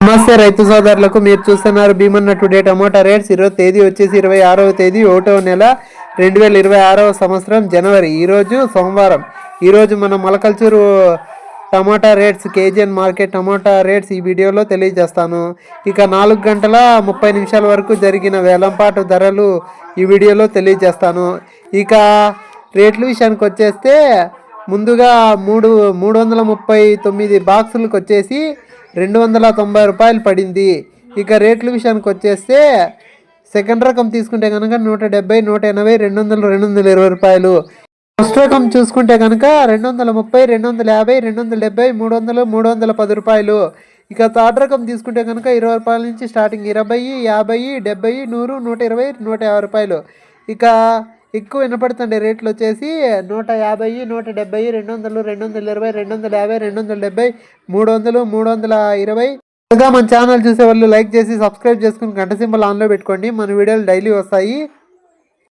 నమస్తే రైతు సోదరులకు మీరు చూస్తున్నారు భీమన్న టుడే టమోటా రేట్స్. ఈరోజు తేదీ వచ్చేసి ఇరవై ఆరవ తేదీ ఒకటవ నెల రెండు వేల ఇరవై ఆరవ సంవత్సరం జనవరి. ఈరోజు సోమవారం. ఈరోజు మన Molakalmuru tomato rates KGN market tomato rates ఈ వీడియోలో తెలియజేస్తాను. ఇక నాలుగు గంటల ముప్పై నిమిషాల వరకు జరిగిన వేలంపాటు ధరలు ఈ వీడియోలో తెలియజేస్తాను. ఇక రేట్ల విషయానికి వచ్చేస్తే ముందుగా మూడు మూడు వందల ముప్పై తొమ్మిది బాక్సులకు వచ్చేసి రెండు వందల తొంభై రూపాయలు పడింది. ఇక రేట్ల విషయానికి వచ్చేస్తే సెకండ్ రకం తీసుకుంటే కనుక నూట డెబ్బై నూట ఎనభై రెండు వందలు రెండు వందల ఇరవై రూపాయలు. ఫస్ట్ రకం చూసుకుంటే కనుక రెండు వందల ముప్పై రెండు వందల యాభై రెండు వందల డెబ్బై మూడు వందలు మూడు వందల పది రూపాయలు. ఇక థర్డ్ రకం తీసుకుంటే కనుక ఇరవై రూపాయల నుంచి స్టార్టింగ్ ఇరవై యాభై డెబ్బై నూరు నూట ఇరవై నూట యాభై రూపాయలు. ఇక ఎక్కువ వినపడుతుండే రేట్లు వచ్చేసి నూట యాభై నూట డెబ్బై రెండు వందలు రెండు వందల ఇరవై రెండు వందల యాభై రెండు వందల డెబ్బై మూడు వందలు మూడు వందల ఇరవై. ఇంకా మన ఛానల్ చూసే వాళ్ళు లైక్ చేసి సబ్స్క్రైబ్ చేసుకుని గంట సింబల్ ఆన్లో పెట్టుకోండి. మన వీడియోలు డైలీ వస్తాయి.